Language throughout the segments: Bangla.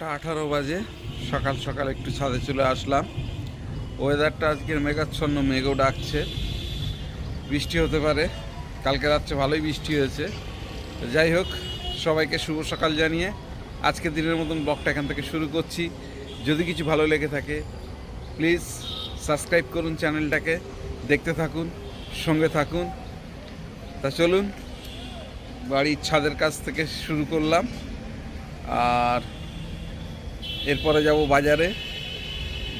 আটটা আঠারো বাজে, সকাল সকাল একটু ছাদে চলে আসলাম। ওয়েদারটা আজকের মেঘাচ্ছন্ন, মেঘও ডাকছে। বৃষ্টি হতে পারে, কালকে রাত্রে ভালোই বৃষ্টি হয়েছে। যাই হোক, সবাইকে শুভ সকাল জানিয়ে আজকের দিনের মতন ব্লগটা এখান থেকে শুরু করছি। যদি কিছু ভালো লেগে থাকে প্লিজ সাবস্ক্রাইব করুন চ্যানেলটাকে, দেখতে থাকুন, সঙ্গে থাকুন। তা চলুন, বাড়ির ছাদের কাছ থেকে শুরু করলাম। আর এরপরে যাব বাজারে।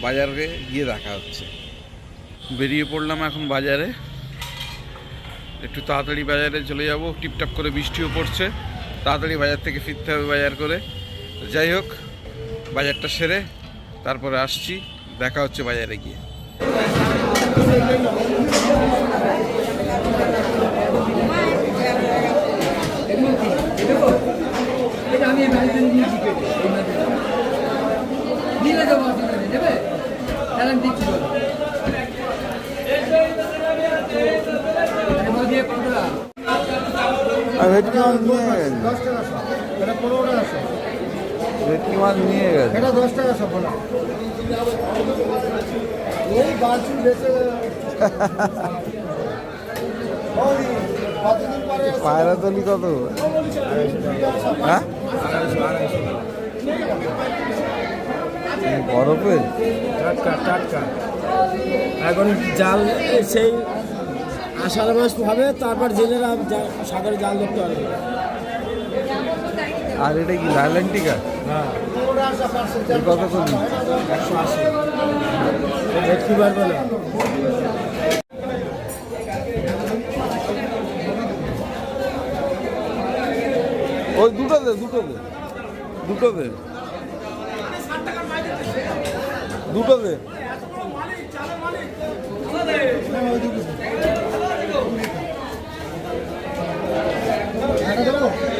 বাজারে গিয়ে দেখা হচ্ছে। বেরিয়ে পড়লাম এখন বাজারে। একটু তাড়াতাড়ি বাজারে চলে যাব। টিপটাপ করে বৃষ্টিও পড়ছে। তাড়াতাড়ি বাজার থেকে ফিরতে হবে বাজার করে। যাই হোক, বাজারটা সেরে তারপরে আসছি। দেখা হচ্ছে বাজারে গিয়ে। আমি বাড়িতে নিয়ে দিকে নিয়ে যাব আপনাদের দেবে? তাহলে আমি দিচ্ছি বলো। এবার দিয়ে কতটা? ভেটকি মাছ নিয়ে গেছে দশ টাকা শো এটা পনেরো টাকা শো ভেটকি মাছ নিয়ে গেছে। এটা দশ টাকা শো বলা। বেঁচে পায়রা তলি কত? হ্যাঁ? বরফের টাটকা টাটকা। এখন জাল সেই আষাঢ় মাস হবে তারপর জেলেরা সাগরে জাল ধরতে পারবে। আর এটা কি লাইল্যান্টিকা হ্যাঁ। কত কেজি একশো আশি। দেখতে পারবে না? ওই দুটো দে দুটো দে দুটো দে দুটো দে।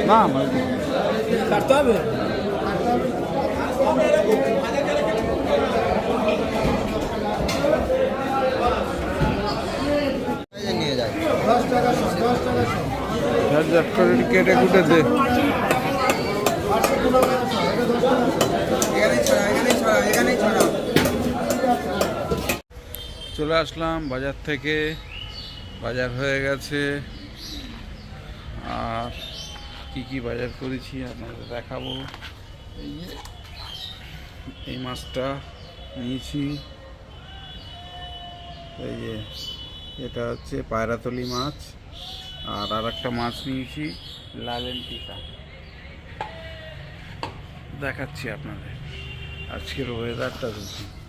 না না কাটতে হবে। দশ টাকা দশ টাকা। শো ঝাট ঝাট করে কেটে কুটে দে পাঁচশো পনেরো টাকা শো এটা দশ টাকা শো চলে আসলাম বাজার থেকে। বাজার হয়ে গেছে। আর কি কি বাজার করেছি আপনাদের দেখাবো। এই যে এই মাছটা নিয়েছি। এই যে এটা হচ্ছে পায়রাতলি মাছ। আর আর একটা মাছ নিয়েছি লালেন্টিকা দেখাচ্ছি আপনাদের। আজকের ওয়েদারটা দেখুন।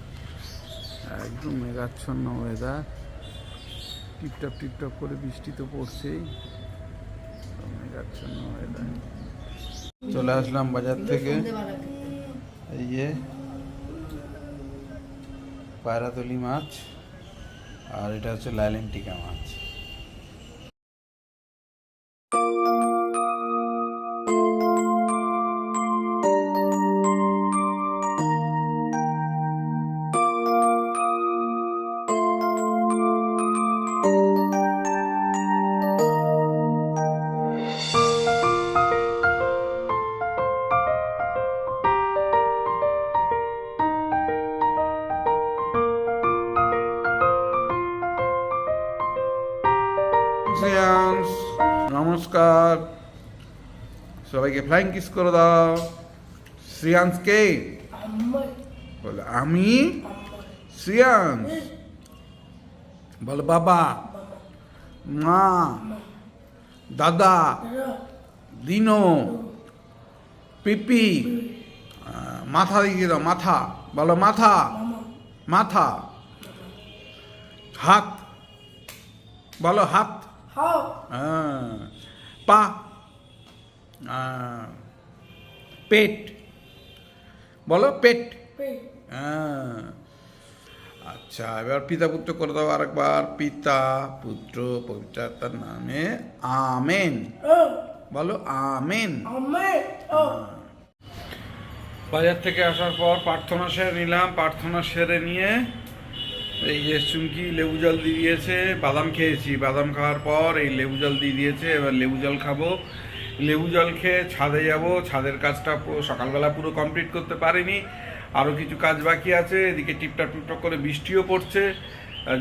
একদম মেঘাচ্ছন্ন ওয়েদার টিপটাপ টিপটাপ করে বৃষ্টি তো পড়ছেই। মেঘাচ্ছন্ন ওয়েদার চলে আসলাম বাজার থেকে। এই যে পায়রাতলি মাছ, আর এটা হচ্ছে লাইলেন্টিকা মাছ। নমস্কার। সবাইকে ফ্লাইং কিস করে দাও। শ্রেয়াংশকে। বলে আমি? শ্রেয়াংশ। বলে বাবা। মা। দাদা। দিনো। পিপি। মাথা দিয়ে দাও মাথা। বলো মাথা। মাথা। হাত। বলো হাত। হ্যাঁ। পা পেট বলো পেট। হ্যাঁ আচ্ছা এবার পিতা পুত্র করে দাও আরেকবার। পিতা পুত্র পবিত্রতার নামে আমেন। বলো আমেন। বাজার থেকে আসার পর প্রার্থনা সেরে নিলাম। প্রার্থনা সেরে নিয়ে এই যে চুমকি লেবু জল দিয়ে দিয়েছে, বাদাম খেয়েছি। বাদাম খাওয়ার পর এই লেবু জল দিয়ে দিয়েছে, এবার লেবু জল খাব। লেবু জল খেয়ে ছাদে যাব। ছাদের কাজটা সকালবেলা পুরো কমপ্লিট করতে পারিনি। আরও কিছু কাজ বাকি আছে। এদিকে টিপটাপ টিপটাপ করে বৃষ্টিও পড়ছে।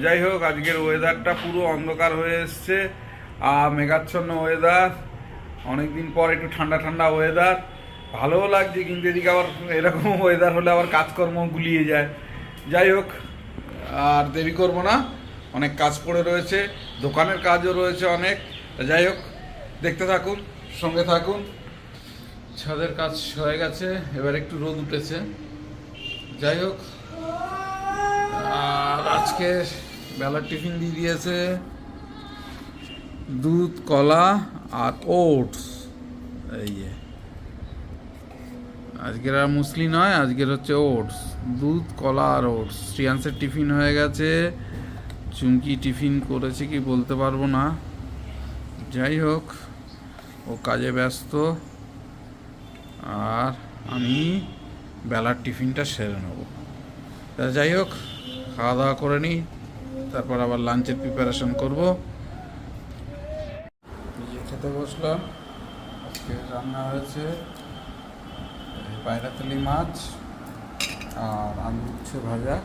যাই হোক, আজকের ওয়েদারটা পুরো অন্ধকার হয়ে এসছে। আর মেঘাচ্ছন্ন ওয়েদার অনেকদিন পর একটু ঠান্ডা ঠান্ডা ওয়েদার ভালোও লাগছে, কিন্তু এদিকে আবার এরকম ওয়েদার হলে আবার কাজকর্ম গুলিয়ে যায়। যাই হোক আর দেরি করব না। অনেক কাজ পড়ে রয়েছে, দোকানের কাজও রয়েছে অনেক। যাই হোক, দেখতে থাকুন, সঙ্গে থাকুন। ছাদের কাজ হয়ে গেছে, এবার একটু রোদ উঠেছে। যাই হোক, আর আজকে বেলার টিফিন দিয়ে দিয়েছে দুধ, কলা আর ওটস। এই আজকের আর মুসলি নয়, আজকের হচ্ছে ওটস। দুধ, কলা আর ওটস। শ্রিয়াংসের টিফিন হয়ে গেছে। চুমকি টিফিন করেছে কি বলতে পারব না। যাই হোক, ও কাজে ব্যস্ত। আর আমি বেলার টিফিনটা সেরে নেব। তা যাই হোক, খাওয়া দাওয়া করে নিই। তারপর আবার লাঞ্চের প্রিপারেশন করব। খেতে বসলাম। আজকে রান্না হয়েছে পায়রাতলি মাছ আর আলু উচ্ছে ভাজা।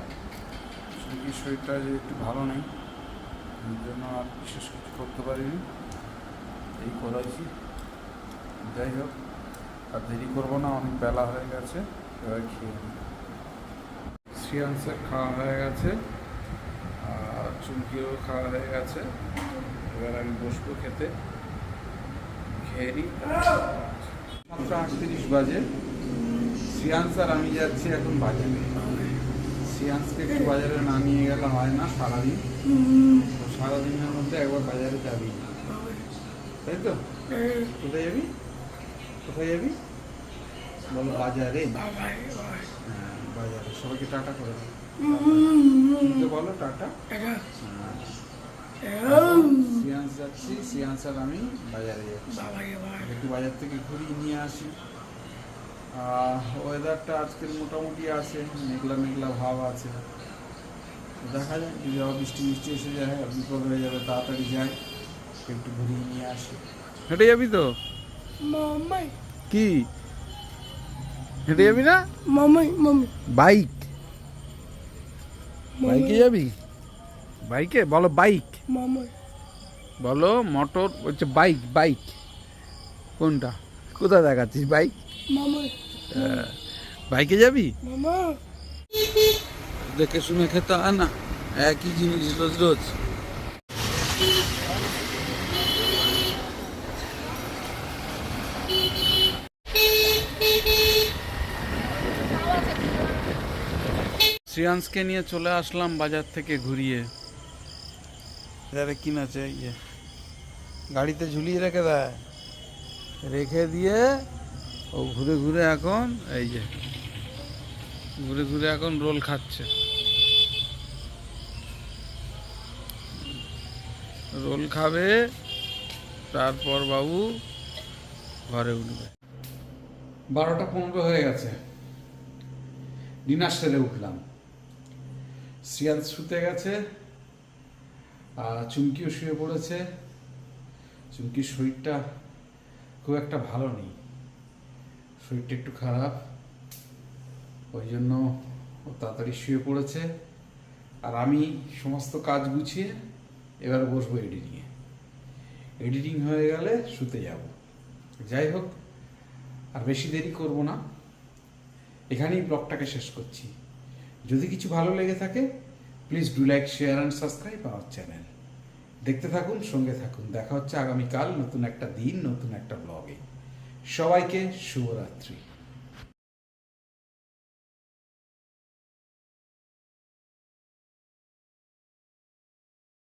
শুধু শরীরটা যে একটু ভালো নেই এই জন্য আর বিশেষ কিছু করতে পারিনি। এই করাইছি যাই হোক, আর দেরি করব না, অনেক বেলা হয়ে গেছে, এবার খেয়ে নিই। শ্রিয়াংসের খাওয়া হয়ে গেছে, আর চুমকিরও খাওয়া হয়ে গেছে। এবার আমি বসবো খেতে। খেয়ে নিই। সাতটা আটত্রিশ বাজে। শ্রিয়াংস আর আমি যাচ্ছি এখন বাজারে। শ্রিয়াংসকে একটু বাজারে না নিয়ে গেলে হয় না সারাদিন। সারাদিনের মধ্যে একবার বাজারে যাবি। তাই তো? কোথায় যাবি? কোথায় যাবি? বলো বাজারে। হ্যাঁ বাজারে। সবাইকে টাটা করে দাও। বলো টাটা। হ্যাঁ। সিয়ান্স যাচ্ছি। সিয়ান্স আর আমি বাজারে যাচ্ছি। একটু বাজার থেকে ঘুরিয়ে নিয়ে আসি। ওয়েদারটা আজকের মোটামুটি আছে মেঘলা মেঘলা ভাব আছে। দেখা যায় যদি আবার বৃষ্টি বৃষ্টি এসে যায় আর বিপদ হয়ে যাবে তাড়াতাড়ি যাই একটু ঘুরিয়ে নিয়ে আসি। হেঁটে যাবি তো? মামাই কি? হেঁটে যাবি না? মামাই মামি বাইক। বাইকে যাবি? বাইকে? বলো বাইক। মামাই বলো মোটর হচ্ছে বাইক বাইক। কোনটা? কোথায় দেখাচ্ছিস বাইক? মামাই বাইকে যাবি? দেখে শুনে খেতে হয় না। একই জিনিস রোজ রোজ। শ্রিয়াংসকে নিয়ে চলে আসলাম বাজার থেকে ঘুরিয়ে। কিনেছে ইয়ে গাড়িতে ঝুলিয়ে রেখে দেয় রেখে দিয়ে ও ঘুরে ঘুরে এখন, এই যে, ঘুরে ঘুরে এখন রোল খাচ্ছে। রোল খাবে, তারপর বাবু ঘরে উঠবে। বারোটা পনেরো হয়ে গেছে। ডিনার সেরে উঠলাম। শ্রিয়ান শুতে গেছে, আর চুমকিও শুয়ে পড়েছে। চুমকির শরীরটা খুব একটা ভালো নেই। শরীরটা একটু খারাপ, ওই জন্য ও তাড়াতাড়ি শুয়ে পড়েছে। আর আমি সমস্ত কাজ গুছিয়ে এবার বসবো এডিটিংয়ে এডিটিং হয়ে গেলে শুতে যাব। যাই হোক, আর বেশি দেরি করব না। এখানেই ব্লগটাকে শেষ করছি। যদি কিছু ভালো লেগে থাকে please do like share and subscribe our channel দেখতে থাকুন, সঙ্গে থাকুন। দেখা হচ্ছে আগামীকাল নতুন একটা দিন, নতুন একটা ব্লগে সবাইকে শুভরাত্রি।